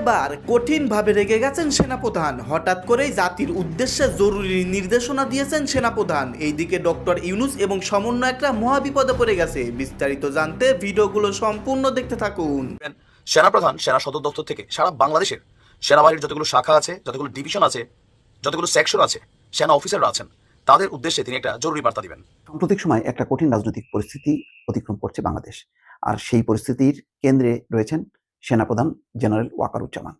এবার কঠিনভাবে রেগে গেছেন সেনাপ্রধান। হঠাৎ করেই জাতির উদ্দেশ্যে জরুরি নির্দেশনা দিয়েছেন সেনাপ্রধান। এইদিকে ডক্টর ইউনুস এবং সমন্বয়করা মহাবিপদে পড়ে গেছে। বিস্তারিত জানতে ভিডিওগুলো সম্পূর্ণ দেখতে থাকুন। সেনাপ্রধান সেনা সদর দপ্তর থেকে সারা বাংলাদেশের সেনাবাহিনীর যতগুলো শাখা আছে যতগুলো ডিভিশন আছে যতগুলো সেকশন আছে সেনা অফিসাররা আছেন। তাদের উদ্দেশ্যে তিনি একটা জরুরি বার্তা দিবেন। সাম্প্রতিক সময় একটা কঠিন রাজনৈতিক পরিস্থিতি অতিক্রম করছে বাংলাদেশ। আর সেই পরিস্থিতির কেন্দ্রে রয়েছেন সেনাপ্রধান জেনারেল ওয়াকারুজ্জামান।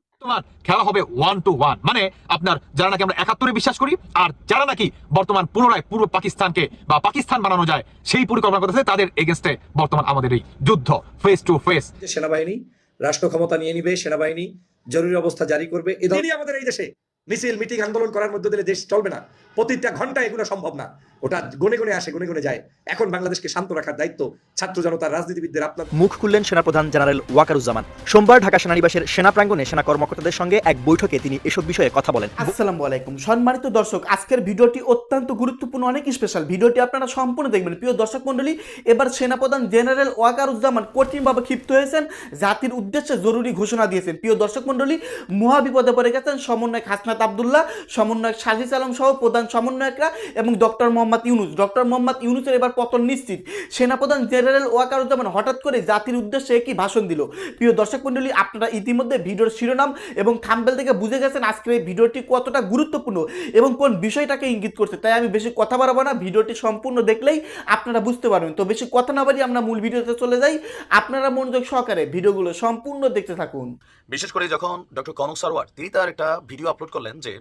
খেলা হবে ওয়ান টু ওয়ান মানে আপনার যারা নাকি আমরা একাত্তরে বিশ্বাস করি আর যারা নাকি বর্তমান পুনরায় পূর্ব পাকিস্তানকে বা পাকিস্তান বানানো যায় সেই পরিকল্পনা করতেছে তাদের এগেনস্টে বর্তমান আমাদের এই যুদ্ধ ফেস টু ফেস সেনাবাহিনী রাষ্ট্র ক্ষমতা নিয়ে নিবে সেনাবাহিনী জরুরি অবস্থা জারি করবে এ আমাদের এই দেশে। মিছিল মিটিং আন্দোলন করার মধ্যে দিলে দেশ চলবে না। প্রতিটা ঘণ্টা এগুলো সম্ভব না। ওটা গনে গনে আসে গনে গনে যায়। এখন বাংলাদেশকে শান্ত রাখার দায়িত্ব ছাত্র জনতার রাজনীতিবিদদের আপনার। মুখ খুললেন সেনাপ্রধান জেনারেল ওয়াকারুজ্জামান। সোমবার ঢাকা সেনানিবাসের সেনা প্রাঙ্গণে সেনা কর্মকর্তাদের সঙ্গে এক বৈঠকে তিনি এসব বিষয়ে কথা বলেন। আসসালামু আলাইকুম। সম্মানিত দর্শক আজকের ভিডিওটি অত্যন্ত গুরুত্বপূর্ণ অনেক স্পেশাল ভিডিওটি আপনারা সম্পূর্ণ দেখবেন। প্রিয় দর্শক মণ্ডলী এবার সেনাপ্রধান জেনারেল ওয়াকারুজ্জামান কঠিনভাবে ক্ষিপ্ত হয়েছেন। জাতির উদ্দেশ্যে জরুরি ঘোষণা দিয়েছেন। প্রিয় দর্শক মণ্ডলী মহাবিপদে পড়ে গেছেন সমন্বয় সমন্বয়ক হাসনাত আবদুল্লাহ, সমন্বয়ক সাজিস আলম সহ প্রধান সমন্বয়করা এবং ডক্টর মোহাম্মদ ইউনুস। ডক্টর মোহাম্মদ ইউনুসের এবার পতন নিশ্চিত। সেনাপ্রধান জেনারেল ওয়াকারুজ্জামান হঠাৎ করে জাতির উদ্দেশ্যে একই ভাষণ দিল। প্রিয় দর্শক মণ্ডলী, আপনারা ইতিমধ্যে ভিডিওর শিরোনাম এবং থাম্বেল থেকে বুঝে গেছেন আজকের এই ভিডিওটি কতটা গুরুত্বপূর্ণ এবং কোন বিষয়টাকে ইঙ্গিত করছে। তাই আমি বেশি কথা বাড়াবো না, ভিডিওটি সম্পূর্ণ দেখলেই আপনারা বুঝতে পারবেন। তো বেশি কথা না বাড়িয়ে আমরা মূল ভিডিওতে চলে যাই। আপনারা মনোযোগ সহকারে ভিডিওগুলো সম্পূর্ণ দেখতে থাকুন। বিশেষ করে যখন ডক্টর কনক সারওয়ার তিনি তার একটা ভিডিও আপলোড করলেন যে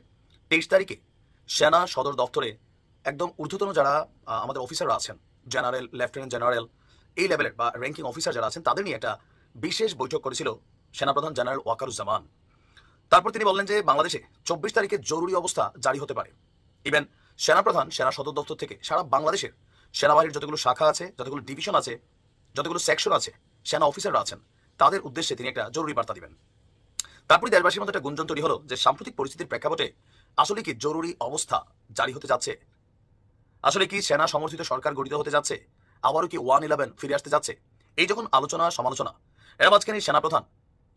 তেইশ তারিখে সেনা সদর দপ্তরে একদম ঊর্ধ্বতন যারা আমাদের অফিসাররা আছেন জেনারেল লেফটেন্যান্ট জেনারেল এই লেভেলের বা র্যাঙ্কিং অফিসার যারা আছেন, তাদের নিয়ে একটা বিশেষ বৈঠক করেছিল সেনাপ্রধান জেনারেল ওয়াকারুজ্জামান। তারপর তিনি বললেন যে বাংলাদেশে চব্বিশ তারিখে জরুরি অবস্থা জারি হতে পারে। ইভেন সেনাপ্রধান, সেনা সদর দপ্তর থেকে সারা বাংলাদেশের সেনাবাহিনীর যতগুলো শাখা আছে, যতগুলো ডিভিশন আছে, যতগুলো সেকশন আছে, সেনা অফিসাররা আছেন, তাদের উদ্দেশ্যে তিনি একটা জরুরি বার্তা দিবেন। তারপরে দেশবাসীর মধ্যে একটা গুঞ্জন তৈরি হলো যে সাম্প্রতিক পরিস্থিতির প্রেক্ষাপটে আসলে কি জরুরি অবস্থা জারি হতে যাচ্ছে? আসলে কি সেনা সমর্থিত সরকার গঠিত হতে যাচ্ছে? আবারও কি ওয়ান ইলেভেন ফিরে আসতে যাচ্ছে? এই যখন আলোচনা সমালোচনা, এর মাঝখানে সেনাপ্রধান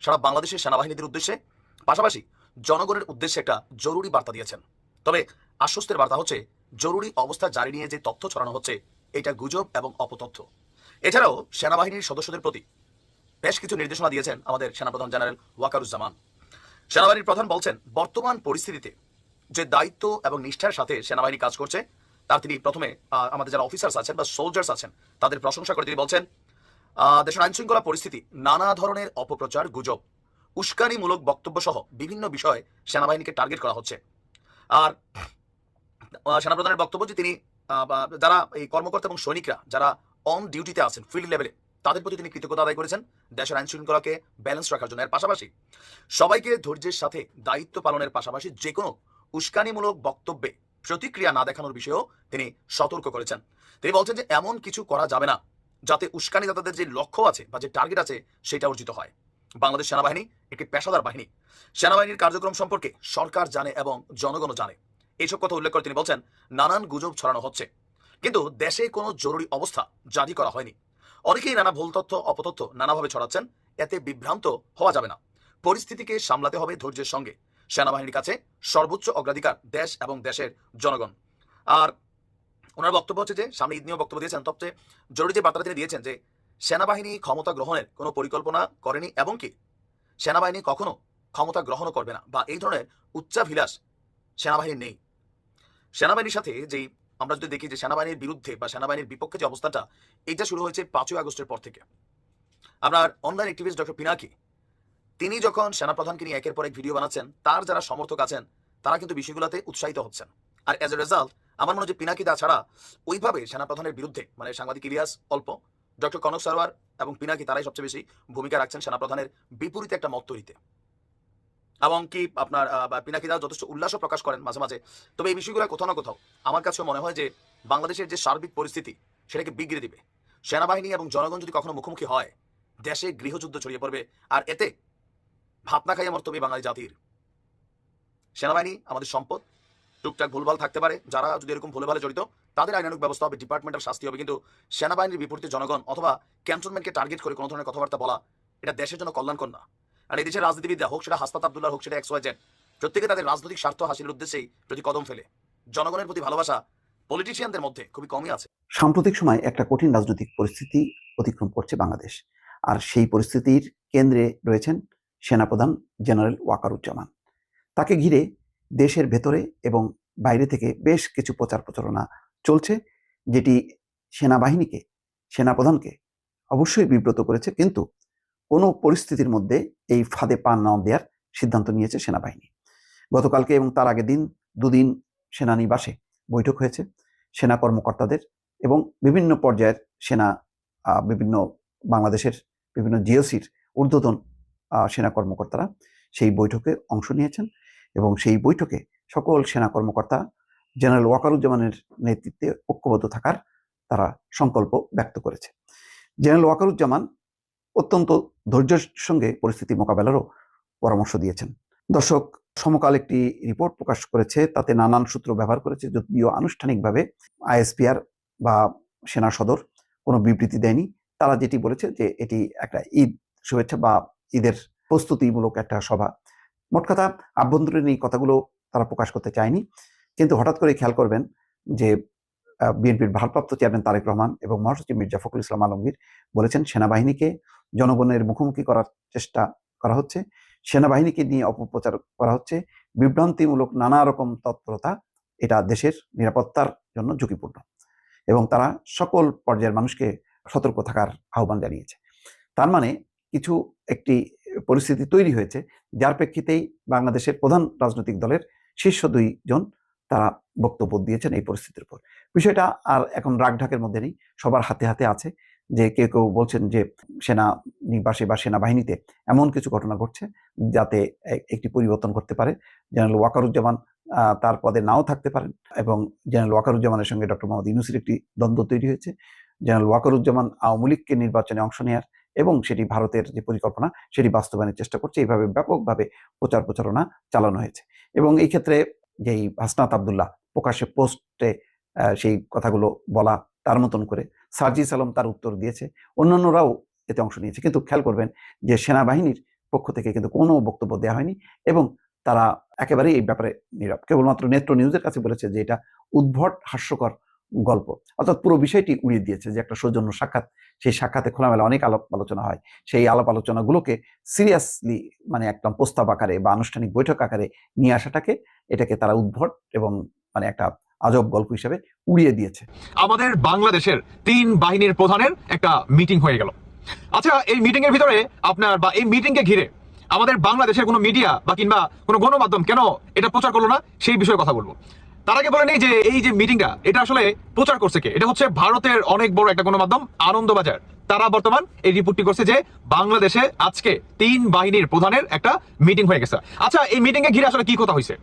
সারা বাংলাদেশের সেনাবাহিনীদের উদ্দেশ্যে, পাশাপাশি জনগণের উদ্দেশ্যে একটা জরুরি বার্তা দিয়েছেন। তবে আশ্বস্তের বার্তা হচ্ছে, জরুরি অবস্থা জারি নিয়ে যে তথ্য ছড়ানো হচ্ছে, এটা গুজব এবং অপতথ্য। এছাড়াও সেনাবাহিনীর সদস্যদের প্রতি বেশ কিছু নির্দেশনা দিয়েছেন আমাদের সেনাপ্রধান জেনারেল ওয়াকারুজ্জামান। সেনাবাহিনীর প্রধান বলছেন, বর্তমান পরিস্থিতিতে যে দায়িত্ব এবং নিষ্ঠার সাথে সেনাবাহিনী কাজ করছে, তার তিনি প্রথমে আমাদের যারা অফিসার্স আছেন বা সোলজার্স আছেন, তাদের প্রশংসা করে তিনি বলছেন দেশের আইন শৃঙ্খলা পরিস্থিতি নানা ধরনের অপপ্রচার গুজব, উস্কানিমূলক বক্তব্য সহ বিভিন্ন বিষয়ে সেনাবাহিনীকে টার্গেট করা হচ্ছে। আর সেনাপ্রধানের বক্তব্য যে তিনি যারা এই কর্মকর্তা এবং সৈনিকরা, যারা অন ডিউটিতে আছেন ফিল্ড লেভেলে তাদের প্রতি তিনি কৃতজ্ঞতা আদায় করেছেন। দেশের আইন শৃঙ্খলাকে ব্যালেন্স রাখার জন্য। এর পাশাপাশি সবাইকে ধৈর্যের সাথে দায়িত্ব পালনের পাশাপাশি যে কোনো উস্কানিমূলক বক্তব্যে প্রতিক্রিয়া না দেখানোর বিষয়েও তিনি সতর্ক করেছেন। তিনি বলছেন যে এমন কিছু করা যাবে না যাতে উস্কানিদাতাদের যে লক্ষ্য আছে বা যে টার্গেট আছে সেটা অর্জিত হয়। বাংলাদেশ সেনাবাহিনী একটি পেশাদার বাহিনী। সেনাবাহিনীর কার্যক্রম সম্পর্কে সরকার জানে এবং জনগণও জানে। এইসব কথা উল্লেখ করে তিনি বলছেন, নানান গুজব ছড়ানো হচ্ছে। কিন্তু দেশে কোনো জরুরি অবস্থা জারি করা হয়নি। অনেকেই নানা ভুল তথ্য, অপতথ্য নানাভাবে ছড়াচ্ছেন। এতে বিভ্রান্ত হওয়া যাবে না। পরিস্থিতিকে সামলাতে হবে ধৈর্যের সঙ্গে। সেনাবাহিনীর কাছে সর্বোচ্চ অগ্রাধিকার দেশ এবং দেশের জনগণ। আর ওনার বক্তব্য হচ্ছে যে, সামনে ঈদ নিয়েও বক্তব্য দিয়েছেন সবচেয়ে জরুরি যে বার্তাটা তিনি দিয়েছেন যে, সেনাবাহিনী ক্ষমতা গ্রহণের কোনো পরিকল্পনা করেনি এবং কি? সেনাবাহিনী কখনো ক্ষমতা গ্রহণও করবে না বা এই ধরনের উচ্চাভিলাষ সেনাবাহিনীর নেই। সেনাবাহিনীর সাথে যেই আমরা যদি দেখি যে সেনাবাহিনীর বিরুদ্ধে বা সেনাবাহিনীর বিপক্ষে যে অবস্থানটা এটা শুরু হয়েছে পাঁচই আগস্টের পর থেকে। আপনার অনলাইন অ্যাক্টিভিস্ট ডক্টর পিনাকি তিনি যখন সেনাপ্রধানকে নিয়ে একের পর এক ভিডিও বানাচ্ছেন, তার যারা সমর্থক আছেন, তারা কিন্তু বিষয়গুলোতে উৎসাহিত হচ্ছেন। আর এজ এ রেজাল্ট আমার মনে যে পিনাকি দা ছাড়া ওইভাবে সেনাপ্রধানের বিরুদ্ধে মানে সাংবাদিক ইলিয়াস অল্প ডক্টর কনক সারওয়ার এবং পিনাকি তারাই সবচেয়ে বেশি ভূমিকা রাখছেন সেনাপ্রধানের বিপরীতে একটা মত তৈরিতে। এবং কি আপনার পিনাকি দা যথেষ্ট উল্লাসও প্রকাশ করেন মাঝে মাঝে। তবে এই বিষয়গুলো কোথাও না কোথাও আমার কাছেও মনে হয় যে বাংলাদেশের যে সার্বিক পরিস্থিতি, সেটাকে বিগড়ে দিবে। সেনাবাহিনী এবং জনগণ যদি কখনো মুখোমুখি হয়, দেশে গৃহযুদ্ধ ছড়িয়ে পড়বে, আর এতে ভাত না খাইয়ে মরতে বাঙালি জাতির। সেনাবাহিনী, আমাদের সম্পদ, টুকটাক ভুলভাল থাকতে পারে। যারা যদি এরকম ভুলে ভালে জড়িত, তাদের আইনানুক ব্যবস্থা হবে ডিপার্টমেন্টাল শাস্তি হবে। কিন্তু সেনাবাহিনীর বিপরীতে জনগণ অথবা ক্যান্টনমেন্টকে টার্গেট করে কোনো ধরনের কথাবার্তা বলা, এটা দেশের জন্য কল্যাণকর না। আর এই দেশের রাজনীতিবিদরা হোক, সেটা হাসপাত আবদুল্লাহ হোক, সেটা এক্স ওয়াই জেড, প্রত্যেকে তাদের রাজনৈতিক স্বার্থ হাসিলের উদ্দেশ্যেই প্রতি কদম ফেলে। জনগণের প্রতি ভালোবাসা পলিটিশিয়ানদের মধ্যে খুবই কমই আছে। সাম্প্রতিক সময় একটা কঠিন রাজনৈতিক পরিস্থিতি অতিক্রম করছে বাংলাদেশ। আর সেই পরিস্থিতির কেন্দ্রে রয়েছেন সেনাপ্রধান জেনারেল ওয়াকারুজ্জামান। তাকে ঘিরে দেশের ভেতরে এবং বাইরে থেকে বেশ কিছু প্রচার প্রচারণা চলছে, যেটি সেনাবাহিনীকে, সেনাপ্রধানকে অবশ্যই বিব্রত করেছে। কিন্তু কোনো পরিস্থিতির মধ্যে এই ফাঁদে পা না দেওয়ার সিদ্ধান্ত নিয়েছে সেনাবাহিনী। গতকালকে এবং তার আগের দিন দুদিন সেনানিবাসে বৈঠক হয়েছে, সেনা কর্মকর্তাদের এবং বিভিন্ন পর্যায়ের সেনা বিভিন্ন বাংলাদেশের বিভিন্ন জিওসির ঊর্ধ্বতন সেনা কর্মকর্তারা সেই বৈঠকে অংশ নিয়েছেন এবং সেই বৈঠকে সকল সেনা কর্মকর্তা, জেনারেল ওয়াকারুজ্জামানের নেতৃত্বে ঐক্যবদ্ধ থাকার তারা সংকল্প ব্যক্ত করেছে। জেনারেল ওয়াকারুজ্জামান অত্যন্ত ধৈর্যের সঙ্গে পরিস্থিতি মোকাবেলারও পরামর্শ দিয়েছেন। দর্শক, সমকাল একটি রিপোর্ট প্রকাশ করেছে, তাতে নানান সূত্র ব্যবহার করেছে, যদিও আনুষ্ঠানিকভাবে আইএসপিআর বা সেনা সদর কোনো বিবৃতি দেয়নি। তারা যেটি বলেছে যে, এটি একটা ঈদ শুভেচ্ছা বা ঈদের প্রস্তুতিমূলক একটা সভা। মোট কথা, আভ্যন্তরীণ এই কথাগুলো তারা প্রকাশ করতে চায়নি। কিন্তু হঠাৎ করে খেয়াল করবেন যে বিএনপির ভারপ্রাপ্ত চেয়ারম্যান তারেক রহমান এবং মহাসচিব মির্জা ফখরুল ইসলাম আলমগীর বলেছেন, সেনাবাহিনীকে জনগণের মুখোমুখি করার চেষ্টা করা হচ্ছে। সেনাবাহিনীকে নিয়ে অপপ্রচার করা হচ্ছে। বিভ্রান্তিমূলক নানা রকম তৎপরতা এটা দেশের নিরাপত্তার জন্য ঝুঁকিপূর্ণ এবং তারা সকল পর্যায়ের মানুষকে সতর্ক থাকার আহ্বান জানিয়েছে। তার মানে কিছু একটি পরিস্থিতি তৈরি হয়েছে যার প্রেক্ষিতেই বাংলাদেশের প্রধান রাজনৈতিক দলের শীর্ষ দুইজন তারা বক্তব্য দিয়েছেন এই পরিস্থিতির উপর। বিষয়টা আর এখন রাগঢাকের মধ্যে নেই, সবার হাতে হাতে আছে। যে কেউ কেউ বলছেন যে সেনা নিবাসে বা সেনাবাহিনীতে এমন কিছু ঘটনা ঘটছে যাতে একটি পরিবর্তন করতে পারে। জেনারেল ওয়াকারুজ্জামান তার পদে নাও থাকতে পারেন এবং জেনারেল ওয়াকারুজ্জামানের সঙ্গে ডক্টর মোহাম্মদ ইউনুসের একটি দ্বন্দ্ব তৈরি হয়েছে। জেনারেল ওয়াকারুজ্জামান আওয়ামী লীগকে নির্বাচনে অংশ নেয়ার এবং সেটি ভারতের যে পরিকল্পনা সেটি বাস্তবায়নের চেষ্টা করছে। এইভাবে ব্যাপকভাবে প্রচার প্রচারণা চালানো হয়েছে এবং এই ক্ষেত্রে যেই হাসনাত আবদুল্লাহ প্রকাশ্যে পোস্টে সেই কথাগুলো বলা তার মতন করে সার্জিস আলম তার উত্তর দিয়েছে। অন্যান্যরাও এতে অংশ নিয়েছে। কিন্তু খেয়াল করবেন যে সেনাবাহিনীর পক্ষ থেকে কিন্তু কোনো বক্তব্য দেওয়া হয়নি এবং তারা একেবারেই এই ব্যাপারে নীরব। কেবলমাত্র নেত্র নিউজের কাছে বলেছে যে এটা উদ্ভট, হাস্যকর গল্প। অর্থাৎ পুরো বিষয়টি উড়িয়ে দিয়েছে যে একটা সৌজন্য সাক্ষাৎ। সেই সাক্ষাতে খোলামেলা অনেক আলাপ আলোচনা হয়। সেই আলাপ আলোচনাগুলোকে সিরিয়াসলি মানে একদম প্রস্তাব আকারে বা আনুষ্ঠানিক বৈঠক আকারে নিয়ে আসাটাকে এটাকে তারা উদ্ভট এবং মানে একটা আজব গল্প হিসেবে উড়িয়ে দিয়েছে। আমাদের বাংলাদেশের তিন বাহিনীর প্রধানের একটা মিটিং হয়ে গেল। আচ্ছা এই মিটিং এর ভিতরে আপনার বা এই মিটিং কে ঘিরে আমাদের বাংলাদেশের কোনো মিডিয়া বা কিংবা কোনো গণমাধ্যম কেন এটা প্রচার করল না? সেই বিষয়ে কথা বলব। তার আগে বলে নেই যে, এই যে মিটিংটা এটা আসলে প্রচার করছে কে? এটা হচ্ছে ভারতের অনেক বড় একটা গণমাধ্যম, আনন্দবাজার। তারা বর্তমান এই রিপোর্টটি করছে যে, বাংলাদেশে আজকে তিন বাহিনীর প্রধানের একটা মিটিং হয়ে গেছে। আচ্ছা এই মিটিং এ ঘিরে আসলে কি কথা হয়েছে?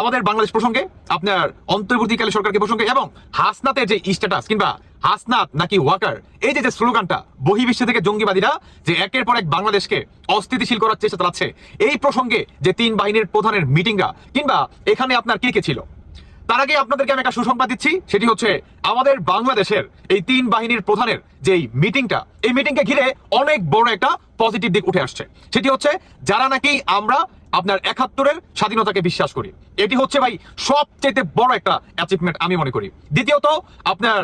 আমাদের বাংলাদেশ প্রসঙ্গে, আপনার অন্তর্বর্তীকালে সরকারকে প্রসঙ্গে, এবং হাসনাতের যে স্ট্যাটাস কিংবা হাসনাত নাকি ওয়াকার, এই যে যে স্লোগানটা, বহির্বিশ্ব থেকে জঙ্গিবাদীরা যে একের পর এক বাংলাদেশকে অস্থিতিশীল করার চেষ্টা চালাচ্ছে, এই প্রসঙ্গে যে তিন বাহিনীর প্রধানের মিটিংটা কিংবা এখানে আপনার কে কে ছিল? তার আগে আপনাদেরকে আমি একটা সুসংবাদ দিচ্ছি, সেটি হচ্ছে আমাদের বাংলাদেশের এই তিন বাহিনীর প্রধানের যে মিটিংটা, এই মিটিংকে ঘিরে অনেক বড় একটা পজিটিভ দিক উঠে আসছে। সেটি হচ্ছে, যারা নাকি আমরা আপনার একাত্তরের স্বাধীনতাকে বিশ্বাস করি, এটি হচ্ছে ভাই সবচেয়ে বড় একটা অ্যাচিভমেন্ট আমি মনে করি। দ্বিতীয়ত, আপনার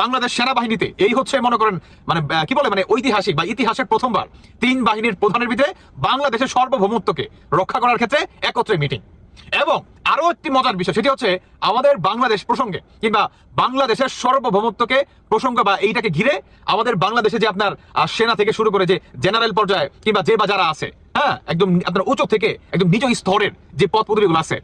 বাংলাদেশ সেনাবাহিনীতে, এই হচ্ছে মনে করেন মানে কি বলে মানে ঐতিহাসিক বা ইতিহাসের প্রথমবার, তিন বাহিনীর প্রধানের ভিতরে বাংলাদেশের সার্বভৌমত্বকে রক্ষা করার ক্ষেত্রে একত্রে মিটিং। এবং আরও একটি মজার বিষয়, সেটি হচ্ছে আমাদের বাংলাদেশ প্রসঙ্গে, কিংবা বাংলাদেশের সর্বভৌমত্বকে প্রসঙ্গ বা এইটাকে ঘিরে আমাদের বাংলাদেশে যে আপনার সেনা থেকে শুরু করে যে জেনারেল পর্যায়ে, কিংবা যে বা যারা আছে হ্যাঁ একদম আপনার উঁচু থেকে একদম নিজ স্তরের যে পদ পদবিগুলো আছে,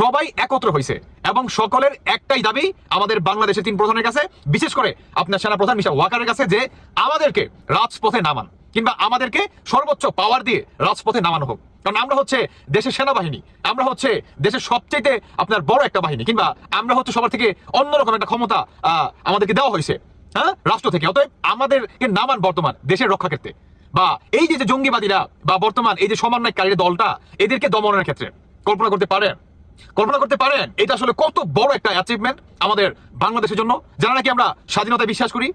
সবাই একত্র হয়েছে এবং সকলের একটাই দাবি আমাদের বাংলাদেশের তিন প্রধানের কাছে, বিশেষ করে আপনার সেনা প্রধান মিশা ওয়াকারের কাছে যে আমাদেরকে রাজপথে নামান, কিংবা আমাদেরকে সর্বোচ্চ পাওয়ার দিয়ে রাজপথে নামানো হোক। কারণ আমরা হচ্ছে দেশের সেনাবাহিনী। আমরা হচ্ছে দেশের সবচেয়ে আপনার বড় একটা বাহিনী, কিংবা আমরা হচ্ছে সবার থেকে অন্যরকম একটা ক্ষমতা আমাদেরকে দেওয়া হয়েছে হ্যাঁ? রাষ্ট্র থেকে। অতএব আমাদেরকে নামান বর্তমান দেশের রক্ষা ক্ষেত্রে। বা এই যে যে জঙ্গিবাদীরা বা বর্তমান এই যে সমন্বয়কারী দলটা, এদেরকে দমনের ক্ষেত্রে কল্পনা করতে পারেন। কল্পনা করতে পারেন, এটা আসলে কত বড় একটা অ্যাচিভমেন্ট আমাদের বাংলাদেশের জন্য, যারা নাকি আমরা স্বাধীনতায় বিশ্বাস করি।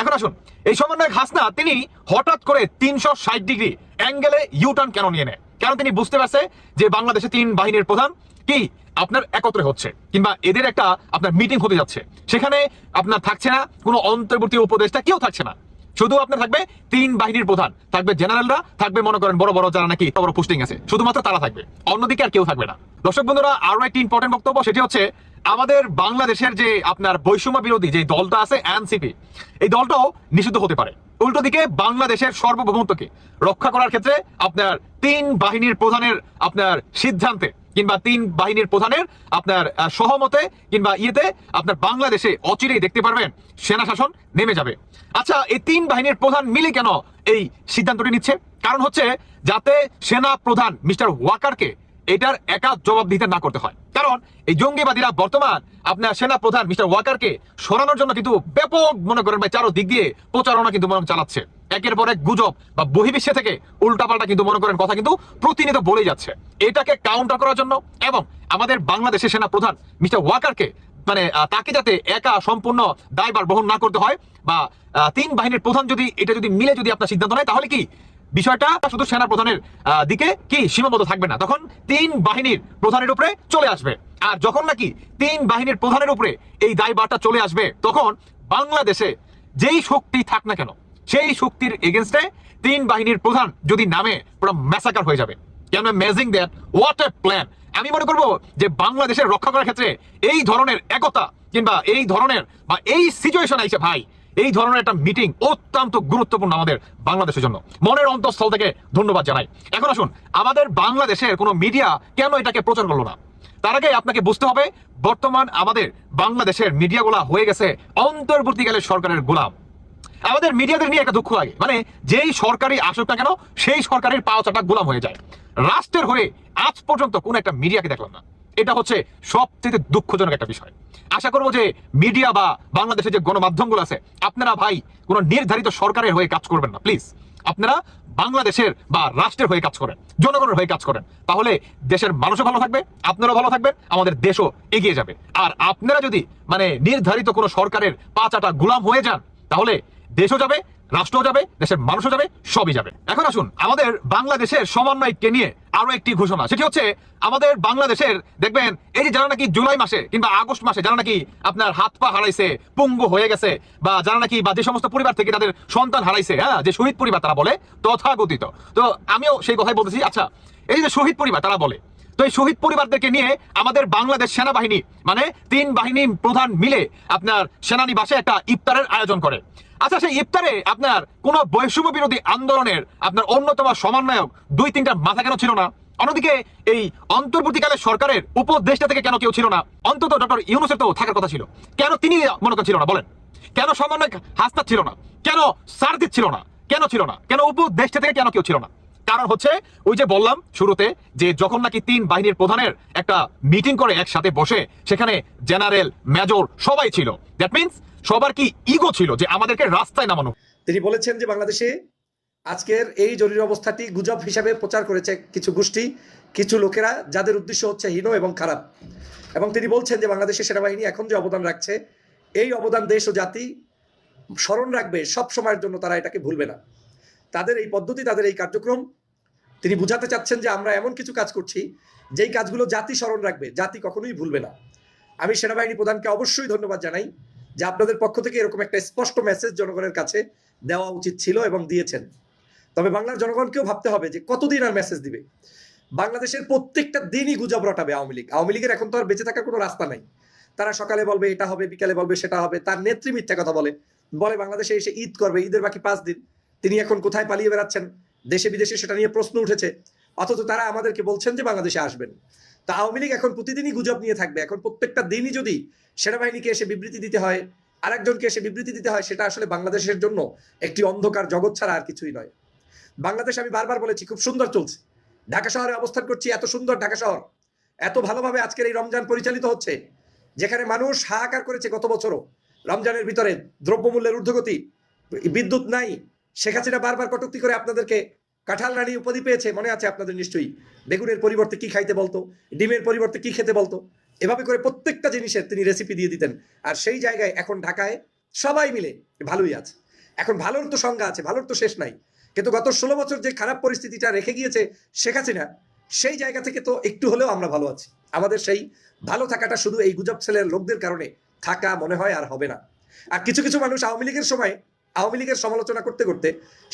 এখন আসুন, এই সমন্বয়ক হাসনা, তিনি হঠাৎ করে তিনশো ষাট ডিগ্রি অ্যাঙ্গেলে ইউটার্ন কেন নিয়ে নেয়? কারণ তিনি বুঝতে পারছে যে বাংলাদেশে তিন বাহিনীর প্রধান কি আপনার একত্রে হচ্ছে কিংবা এদের একটা আপনার মিটিং হতে যাচ্ছে? সেখানে আপনার থাকছে না, কোনো অন্তর্বর্তী উপদেষ্টা, কেউ থাকছে না। শুধু আপনার থাকবে তিন বাহিনীর প্রধান, থাকবে জেনারেলরা, থাকবে মনে করেন বড় বড় যারা নাকি বড় পোস্টিং আছে, শুধুমাত্র তারা থাকবে, অন্যদিকে আর কেউ থাকবে না। দর্শক বন্ধুরা আরও একটি ইম্পর্টেন্ট বক্তব্য, সেটি হচ্ছে আমাদের বাংলাদেশের যে আপনার বৈষম্য বিরোধী যে দলটা আছে, এনসিপি, এই দলটাও নিষিদ্ধ হতে পারে। উল্টো দিকে বাংলাদেশের সার্বভৌমত্বকে রক্ষা করার ক্ষেত্রে আপনার তিন বাহিনীর প্রধানের আপনার সিদ্ধান্তে কিংবা তিন বাহিনীর প্রধানের আপনার সহমতে কিংবা ইয়েতে আপনার বাংলাদেশে অচিরেই দেখতে পারবেন, সেনা শাসন নেমে যাবে। আচ্ছা এই তিন বাহিনীর প্রধান মিলে কেন এই সিদ্ধান্তটি নিচ্ছে? কারণ হচ্ছে যাতে সেনা প্রধান মিস্টার ওয়াকারকে এটার একা জবাব দিতে না করতে হয়। কারণ এই জঙ্গিবাদীরা বর্তমান আপনার সেনা প্রধান মিস্টার ওয়াকারকে সরানোর জন্য কিন্তু ব্যাপক মনে করেন ভাই চারো দিক দিয়ে প্রচারণা কিন্তু চালাচ্ছে। একের পর এক গুজব বা বহির্বিশ্বে থেকে উল্টাপাল্টা কিন্তু মনে করেন কথা কিন্তু প্রতিনিয়ত বলেই যাচ্ছে। এটাকে কাউন্টার করার জন্য এবং আমাদের বাংলাদেশের সেনা প্রধান মিস্টার ওয়াকারকে মানে তাকে যাতে একা সম্পূর্ণ দায়ভার বহন না করতে হয় বা তিন বাহিনীর প্রধান যদি, এটা যদি মিলে যদি আপনার সিদ্ধান্ত নেয়, তাহলে কি? বিষয়টা শুধু সেনা প্রধানের দিকে কি সীমাবদ্ধ থাকবে না? তখন তিন বাহিনীর প্রধানের উপরে চলে আসবে। আর যখন নাকি তিন বাহিনীর প্রধানের উপরে এই দায়ভারটা চলে আসবে, তখন বাংলাদেশে যেই শক্তি থাক না কেন সেই শক্তির এগেনস্টে তিন বাহিনীর প্রধান যদি নামে, পুরো ম্যাসাকার হয়ে যাবে। দ্যাট হোয়াট এ প্ল্যান আমি মনে করব যে বাংলাদেশের রক্ষা করার ক্ষেত্রে এই ধরনের একতা কিংবা এই ধরনের বা এই সিচুয়েশন আইছে ভাই, এই ধরনের একটা মিটিং অত্যন্ত গুরুত্বপূর্ণ আমাদের বাংলাদেশের জন্য। মনের অন্তঃস্থল থেকে ধন্যবাদ জানাই। এখন আসুন, আমাদের বাংলাদেশের কোনো মিডিয়া কেন এটাকে প্রচার করল না? তার আগে আপনাকে বুঝতে হবে, বর্তমান আমাদের বাংলাদেশের মিডিয়াগুলা হয়ে গেছে অন্তর্বর্তীকালের সরকারের গোলাম। আমাদের মিডিয়াদের নিয়ে একটা দুঃখ লাগে। মানে যেই সরকারি আসুক না কেন, সেই সরকারের পাওয়া চাটা গোলাম হয়ে যায়। রাষ্ট্রের হয়ে আজ পর্যন্ত কোন একটা মিডিয়াকে দেখলাম না। এটা হচ্ছে সবচেয়ে দুঃখজনক একটা বিষয়। আশা করব যে মিডিয়া বা বাংলাদেশের যে গণমাধ্যমগুলো আছে, আপনারা ভাই কোনো নির্ধারিত সরকারের হয়ে কাজ করবেন না, প্লিজ। আপনারা বাংলাদেশের বা রাষ্ট্রের হয়ে কাজ করেন, জনগণের হয়ে কাজ করেন। তাহলে দেশের মানুষও ভালো থাকবে, আপনারাও ভালো থাকবেন, আমাদের দেশও এগিয়ে যাবে। আর আপনারা যদি মানে নির্ধারিত কোনো সরকারের পাঁচাটা গোলাম হয়ে যান, তাহলে দেশও যাবে, রাষ্ট্রও যাবে, দেশের মানুষও যাবে, সবই যাবে। এখন আসুন, আমাদের বাংলাদেশের সমন্বয়কে নিয়ে আরও একটি ঘোষণা। সেটি হচ্ছে, আমাদের বাংলাদেশের, দেখবেন, এই যে যারা নাকি জুলাই মাসে কিংবা আগস্ট মাসে যারা নাকি আপনার হাত পা হারাইছে, পুঙ্গু হয়ে গেছে, বা যারা নাকি, বা যে সমস্ত পরিবার থেকে তাদের সন্তান হারাইছে হ্যাঁ যে শহীদ পরিবার তারা বলে তথাগতিত তো আমিও সেই কথাই বলতেছি আচ্ছা এই যে শহীদ পরিবার তারা বলে, তো এই শহীদ পরিবারদেরকে নিয়ে আমাদের বাংলাদেশ সেনাবাহিনী মানে তিন বাহিনী প্রধান মিলে আপনার সেনানিবাসে একটা ইফতারের আয়োজন করে। আচ্ছা সেই ইফতারে আপনার কোন বৈষম্য বিরোধী আন্দোলনের আপনার অন্যতম সমন্বয়ক দুই তিনটা মাথা কেন ছিল না? অন্যদিকে, এই অন্তর্বর্তীকালে সরকারের উপদেষ্টা থেকে কেন কেউ ছিল না? অন্তত ডক্টর ইউনুসের তো থাকার কথা ছিল। কেন তিনি মনে ছিল না? বলেন। কেন সমন্বয় হাসনাত ছিল না? কেন সারদিত ছিল না? কেন ছিল না? কেন উপদেষ্টা থেকে কেন কেউ ছিল না? কারণ হচ্ছে, ওই যে বললাম শুরুতে যে যখন নাকি তিন বাহিনীর প্রধানের একটা মিটিং করে একসাথে বসে, সেখানে জেনারেল, মেজর সবাই ছিল। দ্যাট মিন্স সবার কি ইগো ছিল যে আমাদেরকে রাস্তায় নামানো? তিনি বলেছেন যে বাংলাদেশে আজকের এই জরুরি অবস্থাটি গুজব হিসাবে প্রচার করেছে কিছু গোষ্ঠী, কিছু লোকেরা যাদের উদ্দেশ্য হচ্ছে হীন এবং খারাপ। এবং তিনি বলছেন যে বাংলাদেশের সেনাবাহিনী এখন যে অবদান রাখছে, এই অবদান দেশ ও জাতি স্মরণ রাখবে সব সময়ের জন্য তারা এটাকে ভুলবে না। তাদের এই পদ্ধতি, তাদের এই কার্যক্রম, তিনি বুঝাতে চাচ্ছেন যে আমরা এমন কিছু কাজ করছি, যেই কাজগুলো জাতি স্মরণ রাখবে, জাতি কখনোই ভুলবে না। আমি সেনাবাহিনী প্রধানকে অবশ্যই ধন্যবাদ জানাই। যে আপনাদের পক্ষ থেকে এরকম একটা স্পষ্ট মেসেজ জনগণের কাছে দেওয়া উচিত ছিল এবং দিয়েছেন। তবে বাংলার জনগণকেও ভাবতে হবে যে কতদিন আর মেসেজ দিবে? বাংলাদেশের প্রত্যেকটা দিনই গুজব রটাবে আওয়ামী লীগ। আওয়ামী লীগের এখন তো আর বেঁচে থাকার কোনো রাস্তা নাই। তারা সকালে বলবে এটা হবে, বিকালে বলবে সেটা হবে, তার নেত্রী মিথ্যা কথা বলে। বলে বাংলাদেশে এসে ঈদ করবে, ঈদের বাকি পাঁচ দিন। তিনি এখন কোথায় পালিয়ে বেড়াচ্ছেন? দেশে বিদেশে সেটা নিয়ে প্রশ্ন উঠেছে। অথচ তারা আমাদেরকে বলছেন যে বাংলাদেশে আসবেন। তা আওয়ামী লীগ এখন প্রতিদিনই গুজব নিয়ে থাকবে। এখন প্রত্যেকটা দিনই যদি সেনাবাহিনীকে এসে বিবৃতি দিতে হয়, আরেকজনকে এসে বিবৃতি দিতে হয়, সেটা আসলে বাংলাদেশের জন্য একটি অন্ধকার জগৎ ছাড়া আর কিছুই নয়। বাংলাদেশ আমি বারবার বলেছি, খুব সুন্দর চলছে। ঢাকা শহরে অবস্থান করছি, এত সুন্দর ঢাকা শহর। এত ভালোভাবে আজকের এই রমজান পরিচালিত হচ্ছে, যেখানে মানুষ হাহাকার করেছে গত বছরও। রমজানের ভিতরে দ্রব্যমূল্যের ঊর্ধ্বগতি, বিদ্যুৎ নাই। শেখ হাসিনা বারবার কটূক্তি করে আপনাদেরকে কাঁঠাল রানী উপাধি পেয়েছে, মনে আছে আপনাদের নিশ্চয়ই? বেগুনের পরিবর্তে কি খাইতে বলতো? ডিমের পরিবর্তে কি খেতে বলতো? এভাবে করে প্রত্যেকটা জিনিসের তিনি রেসিপি দিয়ে দিতেন। আর সেই জায়গায় এখন ঢাকায় সবাই মিলে ভালোই আছে। এখন ভালোর তো সংজ্ঞা আছে, ভালোর তো শেষ নাই। কিন্তু গত ষোলো বছর যে খারাপ পরিস্থিতিটা রেখে গিয়েছে শেখ হাসিনা, সেই জায়গা থেকে তো একটু হলেও আমরা ভালো আছি। আমাদের সেই ভালো থাকাটা শুধু এই গুজব ছেলের লোকদের কারণে থাকা মনে হয় আর হবে না। আর কিছু কিছু মানুষ আওয়ামী লীগের সময় আওয়ামী লীগের সমালোচনা করতে করতে,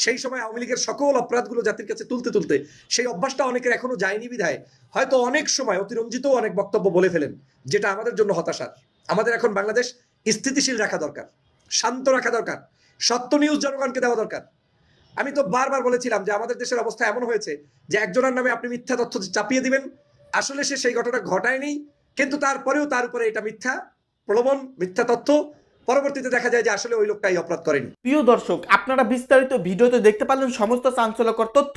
সেই সময় আওয়ামী লীগের সকল অপরাধগুলো জাতির কাছে তুলতে তুলতে, সেই অভ্যাসটা অনেকের এখনও যায়নি বিধায়। হয়তো অনেক সময় অতিরঞ্জিত অনেক বক্তব্য বলে ফেলেন, যেটা আমাদের জন্য হতাশার। আমাদের এখন বাংলাদেশ স্থিতিশীল রাখা দরকার, শান্ত রাখা দরকার, সত্য নিউজ জনগণকে দেওয়া দরকার। আমি তো বারবার বলেছিলাম যে আমাদের দেশের অবস্থা এমন হয়েছে যে একজনের নামে আপনি মিথ্যা তথ্য চাপিয়ে দিবেন, আসলে সে সেই ঘটনা ঘটায়নি, কিন্তু তারপরেও তার উপরে এটা মিথ্যা প্রলোভন, মিথ্যা তথ্য পরবর্তীতে দেখা যায় যে আসলে ওই লোকটাই অপরাধ করেনি। প্রিয় দর্শক, আপনারা বিস্তারিত ভিডিওতে দেখতে পারলেন সমস্ত চাঞ্চল্যকর তথ্য।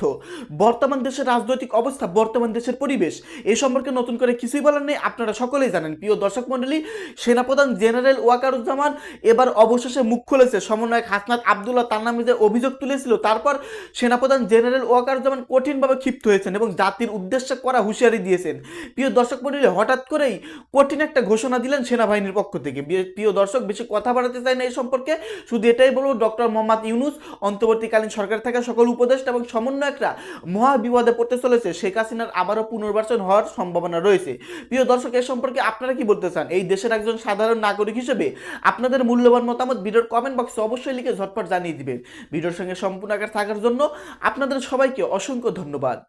বর্তমান দেশের রাজনৈতিক অবস্থা, বর্তমান দেশের পরিবেশ এই সম্পর্কে নতুন করে কিছুই বলার নেই। আপনারা সকলেই জানেন, প্রিয় দর্শক মণ্ডলী, সেনাপ্রধান জেনারেল ওয়াকারুজ্জামান এবার অবশেষে মুখ খুলেছে। সমন্বয়ক হাসনাত আবদুল্লাহ তার নামে যে অভিযোগ তুলেছিল, তারপর সেনাপ্রধান জেনারেল ওয়াকারুজ্জামান কঠিনভাবে ক্ষিপ্ত হয়েছেন এবং জাতির উদ্দেশ্যে করা হুঁশিয়ারি দিয়েছেন। প্রিয় দর্শক মণ্ডলী, হঠাৎ করেই কঠিন একটা ঘোষণা দিলেন সেনাবাহিনীর পক্ষ থেকে। প্রিয় দর্শক, বেশি কথা বাড়াতে চাই না এই সম্পর্কে। শুধু এটাই বলব, ডক্টর মোহাম্মদ ইউনুস অন্তর্বর্তীকালীন সরকার থাকা সকল উপদেষ্টা এবং সমন্বয়করা মহা বিপদে পড়তে চলেছে। শেখ হাসিনার আবারও পুনর্বাসন হওয়ার সম্ভাবনা রয়েছে। প্রিয় দর্শক, এ সম্পর্কে আপনারা কি বলতে চান? এই দেশের একজন সাধারণ নাগরিক হিসেবে আপনাদের মূল্যবান মতামত ভিডিওর কমেন্ট বক্সে অবশ্যই লিখে ঝটপট জানিয়ে দিবেন। ভিডিওর সঙ্গে সম্পূর্ণ আকার থাকার জন্য আপনাদের সবাইকে অসংখ্য ধন্যবাদ।